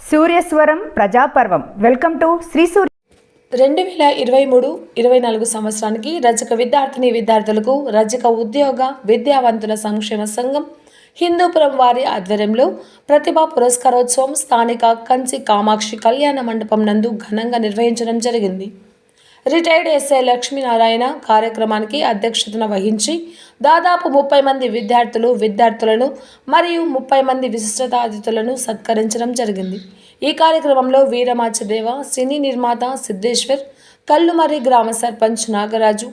సూర్యస్వరం ప్రజాపర్వం. Welcome to Shri Surya రెండు వేల ఇరవై మూడు ఇరవై నాలుగు సంవత్సరానికి రజక విద్యార్థిని విద్యార్థులకు రజక ఉద్యోగ విద్యావంతుల సంక్షేమ సంఘం హిందూపురం వారి ఆధ్వర్యంలో ప్రతిభా పురస్కారోత్సవం స్థానిక కంచి కామాక్షి కళ్యాణ మండపం నందు ఘనంగా నిర్వహించడం జరిగింది. రిటైర్డ్ ఎస్ఐ లక్ష్మీనారాయణ కార్యక్రమానికి అధ్యక్షతన వహించి దాదాపు ముప్పై మంది విద్యార్థులు విద్యార్థులను మరియు ముప్పై మంది విశిష్టత అతిథులను సత్కరించడం జరిగింది. ఈ కార్యక్రమంలో వీరమాచదేవ సినీ నిర్మాత సిద్ధేశ్వర్ కల్లుమరి గ్రామ sarpanch Nagaraju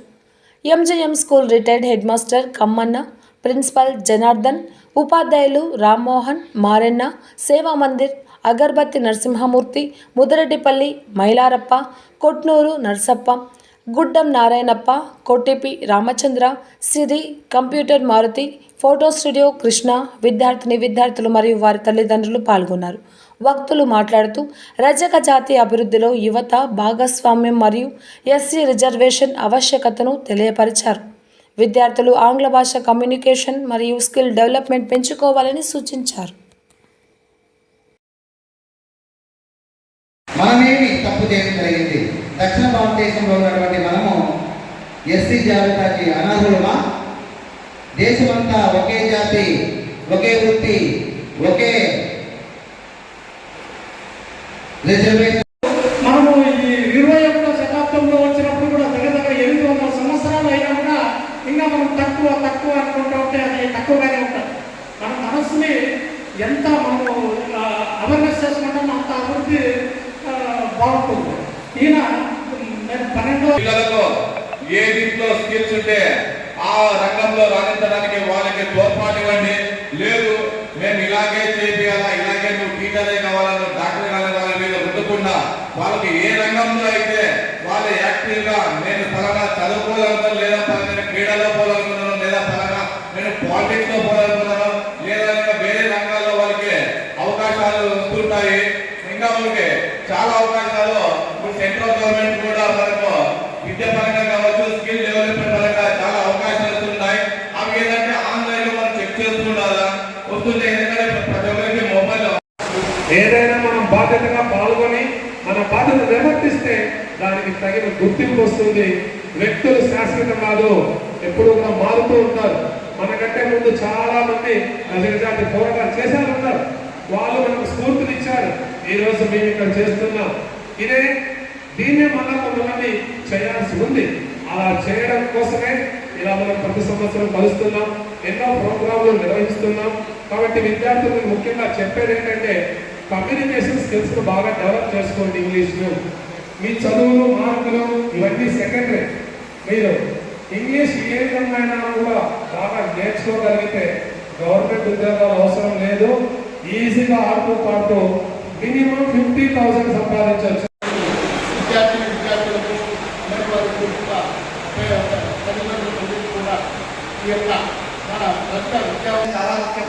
MJM school retired head master Kammanna principal Janardhan ఉపాధ్యాయులు Rammohan Marenna Seva Mandir Agarbatti Narasimhamurthy Mudireddipalli Mailarappa Kotnuru Narsappa Guddam Narayanappa Kottipi Ramachandra Siri computer Maruthi photo studio Krishna విద్యార్థిని విద్యార్థులు మరియు వారి తల్లిదండ్రులు పాల్గొన్నారు. వక్తులు మాట్లాడుతూ రజక జాతి అభివృద్ధిలో యువత భాగస్వామ్యం మరియు ఎస్సీ రిజర్వేషన్ ఆవశ్యకతను తెలియపరిచారు. విద్యార్థులు ఆంగ్ల భాష కమ్యూనికేషన్ మరియు స్కిల్ డెవలప్మెంట్ పెంచుకోవాలని సూచించారు. మనమేమి తప్పు చేయడం జరిగింది? దక్షిణ భారతదేశంలో ఉన్నటువంటి మనము ఎస్సీ జాబితాకి అనర్హులమా దేశమంతా ఒకే జాతి ఒకే వృత్తి ఒకే రిజర్వే మనసుని ఎంత మనము అవేర్నెస్ చేసుకుంటాం అంత అభివృద్ధి బాగుంటుంది. ఈయన నేను పన్నెండో పిల్లలకు ఏ దీంట్లో స్కిల్స్ ఉంటే ఆ రంగంలో రాణించడానికి వాళ్ళకి తోడ్పాటు ఇవ్వండి. లేదు మేము ఇలాగే చేయాలా ఇలాగే నువ్వు టీచరే కావాలా డాక్టర్ డాక్టర్ వాళ్ళ మీద రుద్దకుండా వాళ్ళకి ఏ రంగంలో అయితే వాళ్ళు యాక్టివ్గా నేను ఫలానా చదువుకోగలుగుతాను లేదా పలానా నేను క్రీడలో పోగలుగుతున్నాను లేదా పలానా నేను పాలిటిక్స్లో పోగలుగుతున్నాను లేదా ఇంకా వేరే రంగాల్లో వాళ్ళకి అవకాశాలు వస్తుంటాయి ఇంకా వాళ్ళకి చాలా అవకాశాలు ఇప్పుడు సెంట్రల్ గవర్నమెంట్ కూడా మనకు విద్య పరంగా కావచ్చు స్కిల్ డెవలప్మెంట్ పరంగా చాలా అవకాశాలు వస్తున్నాయి అవి ఏంటంటే ఆన్లైన్లో మనం చెక్ చేస్తుండాలా వస్తుంటే ఎందుకంటే ప్రతి ఒక్కరికి మొబైల్ ఏదైనా మనం బాధ్యతగా పాల్గొని మన బాధ్యత నిర్వర్తిస్తే దానికి తగిన గుర్తింపు వస్తుంది. వ్యక్తులు శాశ్వతం కాదు. ఎప్పుడు కూడా మారుతూ ఉంటారు. మనకంటే ముందు చాలా మంది రజకజాతి పోరాటాలు చేశారు ఉన్నారు వాళ్ళు మనకు స్ఫూర్తినిచ్చారు. ఈ రోజు మేము ఇక్కడ చేస్తున్నాం. ఇదే దీన్నే మళ్ళా కొంతమంది చేయాల్సి ఉంది. అలా చేయడం కోసమే ఇలా మనం ప్రతి సంవత్సరం కలుస్తున్నాం ఎన్నో ప్రోగ్రాంలు నిర్వహిస్తున్నాం. కాబట్టి విద్యార్థులకు ముఖ్యంగా చెప్పేది ఏంటంటే కమ్యూనికేషన్ స్కిల్స్ బాగా డెవలప్ చేసుకోండి ఇంగ్లీష్లో. మీ చదువులు మార్కులు ఇవన్నీ సెకండరీ మీరు ఇంగ్లీష్ ఏ విధంగా అయినా కూడా బాగా నేర్చుకోగలిగితే గవర్నమెంట్ ఉద్యోగాలు అవసరం లేదు. ఈజీగా ఆడుతూ పాడుతూ మినిమం ఫిఫ్టీ థౌసండ్ సంపాదించవచ్చు. విద్యార్థిని విద్యార్థులకు మరి వారి కుటుంబ తల్లిదండ్రులకు కూడా ఈ యొక్క మన రక్త విద్యా చాలా ముఖ్యం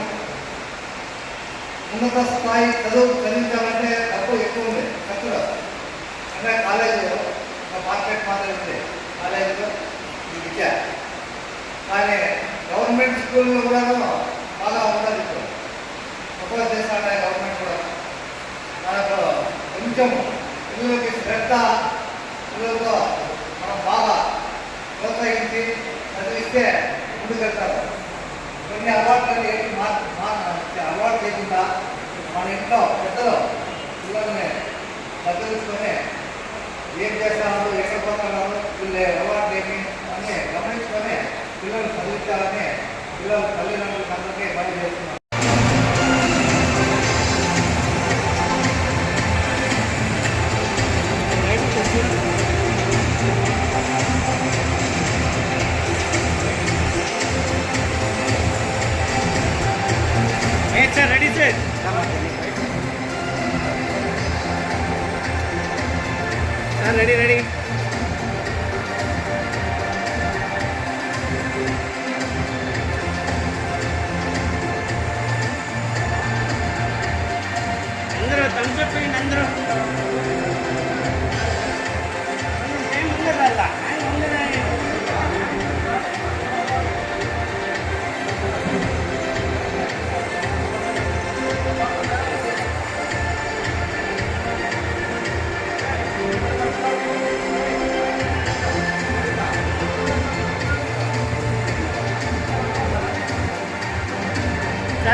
ఉన్నత స్థాయి చదువు చదివించాలంటే డబ్బు ఎక్కువ ఉంది ఖర్చులు అంటే కాలేజీలో మార్కెట్ మాత్రమే ఉంది కాలేజీలో ఈ విద్య. కానీ గవర్నమెంట్ స్కూల్లో కూడా బాగా ఉండదు ఇప్పుడు. తక్కువ చేస్తాడే గవర్నమెంట్ కూడా. మనకు కొంచెం పిల్లలకి శ్రద్ధ పిల్లలతో మనం బాగా ప్రోత్సహించి చదివిస్తే ముందుకెళ్తారు కొన్ని అలవాట్లు మా మా అలవాటు చేయకుండా మన ఇంట్లో పెద్దలు పిల్లల్ని చదివించుకొని ఏం చేస్తున్నారు ఎక్కడ పోతున్నారు వీళ్ళ అలవాట్లు ఏమి అన్నీ గమనించుకొని పిల్లలు చదివించాలని పిల్లలు తల్లిదండ్రులకు అందరికీ పని చేస్తున్నారు రెడీ రెడీ అందరూ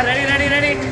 రెడీ రెడీ రెడీ